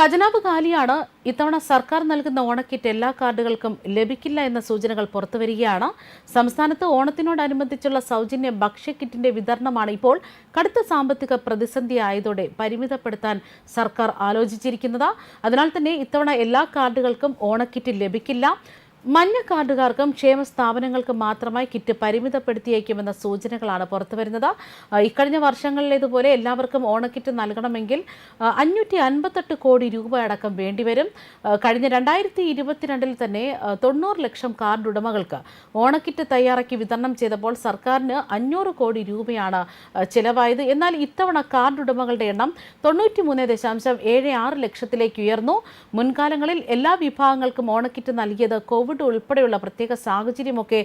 ഖജനാവ് കാലിയാണ് ഇത്തവണ സർക്കാർ നൽകുന്ന ഓണക്കിറ്റ് എല്ലാ കാർഡുകൾക്കും ലഭിക്കില്ല എന്ന സൂചനകൾ പുറത്തുവരികയാണ് സംസ്ഥാനത്ത് ഓണത്തിനോടനുബന്ധിച്ചുള്ള സൗജന്യ ഭക്ഷ്യക്കിറ്റിന്റെ വിതരണമാണ് ഇപ്പോൾ കടുത്ത സാമ്പത്തിക പ്രതിസന്ധി ആയതോടെ പരിമിതപ്പെടുത്താൻ സർക്കാർ ആലോചിച്ചിരിക്കുന്നത്. അതിനാൽ തന്നെ ഇത്തവണ എല്ലാ കാർഡുകൾക്കും ഓണക്കിറ്റ് ലഭിക്കില്ല. മഞ്ഞ കാർഡുകാർക്കും ക്ഷേമ സ്ഥാപനങ്ങൾക്കും മാത്രമായി കിറ്റ് പരിമിതപ്പെടുത്തിയേക്കുമെന്ന സൂചനകളാണ് പുറത്തുവരുന്നത്. ഇക്കഴിഞ്ഞ വർഷങ്ങളിലേതുപോലെ എല്ലാവർക്കും ഓണക്കിറ്റ് നൽകണമെങ്കിൽ അഞ്ഞൂറ്റി അൻപത്തെട്ട് കോടി രൂപ അടക്കം വേണ്ടിവരും. കഴിഞ്ഞ രണ്ടായിരത്തി ഇരുപത്തിരണ്ടിൽ തന്നെ തൊണ്ണൂറ് ലക്ഷം കാർഡ് ഉടമകൾക്ക് ഓണക്കിറ്റ് തയ്യാറാക്കി വിതരണം ചെയ്തപ്പോൾ സർക്കാരിന് അഞ്ഞൂറ് കോടി രൂപയാണ് ചിലവായത്. എന്നാൽ ഇത്തവണ കാർഡ് ഉടമകളുടെ എണ്ണം തൊണ്ണൂറ്റി മൂന്ന് ദശാംശം ഏഴ് ആറ് ലക്ഷത്തിലേക്ക് ഉയർന്നു. മുൻകാലങ്ങളിൽ എല്ലാ വിഭാഗങ്ങൾക്കും ഓണക്കിറ്റ് നൽകിയത് കോവിഡ് ഉൾപ്പെടെയുള്ള പ്രത്യേക സാഹചര്യമൊക്കെ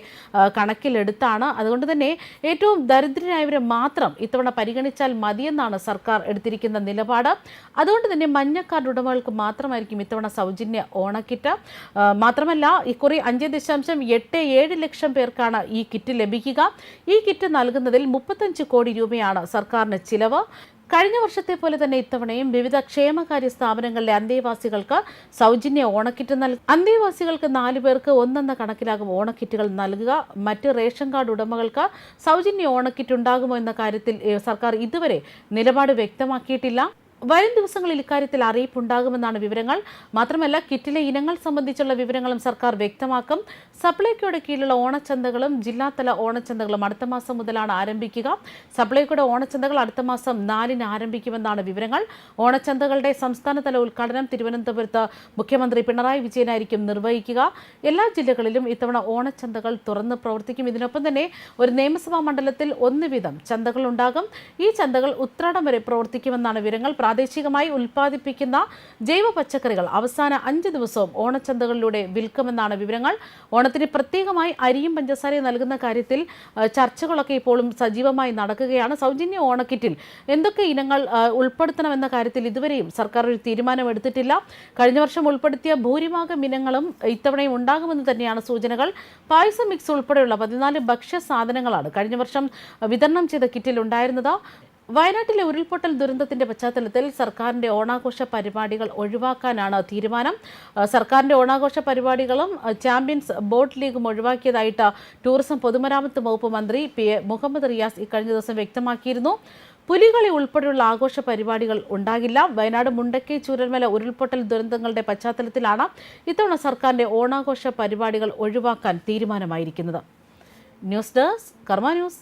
കണക്കിലെടുത്താണ്. അതുകൊണ്ട് തന്നെ ഏറ്റവും ദരിദ്രരായവരെ മാത്രം ഇത്തവണ പരിഗണിച്ചാൽ മതിയെന്നാണ് സർക്കാർ എടുത്തിരിക്കുന്ന നിലപാട്. അതുകൊണ്ട് തന്നെ മഞ്ഞ ഉടമകൾക്ക് മാത്രമായിരിക്കും ഇത്തവണ സൗജന്യ ഓണക്കിറ്റ്. മാത്രമല്ല ഇക്കുറി അഞ്ച് ദശാംശം എട്ട് ഏഴ് ലക്ഷം പേർക്കാണ് ഈ കിറ്റ് ലഭിക്കുക. ഈ കിറ്റ് നൽകുന്നതിൽ മുപ്പത്തഞ്ച് കോടി രൂപയാണ് സർക്കാരിന് ചിലവ്. കഴിഞ്ഞ വർഷത്തെ പോലെ തന്നെ ഇത്തവണയും വിവിധ ക്ഷേമകാര്യ സ്ഥാപനങ്ങളിലെ അന്തേവാസികൾക്ക് സൗജന്യ ഓണക്കിറ്റ് നൽകും. അന്തേവാസികൾക്ക് നാലു പേർക്ക് ഒന്നെന്ന കണക്കിലാകും ഓണക്കിറ്റുകൾ നൽകുക. മറ്റ് റേഷൻ കാർഡ് ഉടമകൾക്ക് സൗജന്യ ഓണക്കിറ്റ് ഉണ്ടാകുമോ എന്ന കാര്യത്തിൽ സർക്കാർ ഇതുവരെ നിലപാട് വ്യക്തമാക്കിയിട്ടില്ല. വരും ദിവസങ്ങളിൽ ഇക്കാര്യത്തിൽ അറിയിപ്പുണ്ടാകുമെന്നാണ് വിവരങ്ങൾ. മാത്രമല്ല കിറ്റിലെ ഇനങ്ങൾ സംബന്ധിച്ചുള്ള വിവരങ്ങളും സർക്കാർ വ്യക്തമാക്കും. സപ്ലൈകോയുടെ കീഴിലുള്ള ഓണച്ചന്തകളും ജില്ലാതല ഓണച്ചന്തകളും അടുത്ത മാസം മുതലാണ് ആരംഭിക്കുക. സപ്ലൈകോയുടെ ഓണച്ചന്തകൾ അടുത്ത മാസം നാലിന് ആരംഭിക്കുമെന്നാണ് വിവരങ്ങൾ. ഓണച്ചന്തകളുടെ സംസ്ഥാനതല ഉദ്ഘാടനം തിരുവനന്തപുരത്ത് മുഖ്യമന്ത്രി പിണറായി വിജയനായിരിക്കും നിർവഹിക്കുക. എല്ലാ ജില്ലകളിലും ഇത്തവണ ഓണച്ചന്തകൾ തുറന്ന് പ്രവർത്തിക്കും. ഇതിനൊപ്പം തന്നെ ഒരു നിയമസഭാ മണ്ഡലത്തിൽ ഒന്ന് വീതം ചന്തകൾ ഉണ്ടാകും. ഈ ചന്തകൾ ഉത്രാടം വരെ പ്രവർത്തിക്കുമെന്നാണ് വിവരങ്ങൾ. പ്രാദേശികമായി ഉൽപ്പാദിപ്പിക്കുന്ന ജൈവ പച്ചക്കറികൾ അവസാന അഞ്ച് ദിവസവും ഓണച്ചന്തകളിലൂടെ വിൽക്കുമെന്നാണ് വിവരങ്ങൾ. ഓണത്തിന് പ്രത്യേകമായി അരിയും പഞ്ചസാരയും നൽകുന്ന കാര്യത്തിൽ ചർച്ചകളൊക്കെ ഇപ്പോഴും സജീവമായി നടക്കുകയാണ്. സൗജന്യ ഓണക്കിറ്റിൽ എന്തൊക്കെ ഇനങ്ങൾ ഉൾപ്പെടുത്തണമെന്ന കാര്യത്തിൽ ഇതുവരെയും സർക്കാർ ഒരു തീരുമാനമെടുത്തിട്ടില്ല കഴിഞ്ഞ വർഷം ഉൾപ്പെടുത്തിയ ഭൂരിഭാഗം ഇനങ്ങളും ഇത്തവണയും ഉണ്ടാകുമെന്ന് തന്നെയാണ് സൂചനകൾ. പായസം മിക്സ് ഉൾപ്പെടെയുള്ള പതിനാല് ഭക്ഷ്യ സാധനങ്ങളാണ് കഴിഞ്ഞ വർഷം വിതരണം ചെയ്ത കിറ്റിൽ ഉണ്ടായിരുന്നത്. വയനാട്ടിലെ ഉരുൾപൊട്ടൽ ദുരന്തത്തിന്റെ പശ്ചാത്തലത്തിൽ സർക്കാരിന്റെ ഓണാഘോഷ പരിപാടികൾ ഒഴിവാക്കാനാണ് തീരുമാനം. സർക്കാരിന്റെ ഓണാഘോഷ പരിപാടികളും ചാമ്പ്യൻസ് ബോട്ട് ലീഗും ഒഴിവാക്കിയതായിട്ട് ടൂറിസം പൊതുമരാമത്ത് വകുപ്പ് മന്ത്രി പി എ മുഹമ്മദ് റിയാസ് ഇക്കഴിഞ്ഞ ദിവസം വ്യക്തമാക്കിയിരുന്നു. പുലികളി ഉൾപ്പെടെയുള്ള ആഘോഷ പരിപാടികൾ ഉണ്ടാകില്ല. വയനാട് മുണ്ടക്കൈ ചൂരൽമല ഉരുൾപൊട്ടൽ ദുരന്തങ്ങളുടെ പശ്ചാത്തലത്തിലാണ് ഇത്തവണ സർക്കാരിന്റെ ഓണാഘോഷ പരിപാടികൾ ഒഴിവാക്കാൻ തീരുമാനമായിരിക്കുന്നത്. News desk Karma news.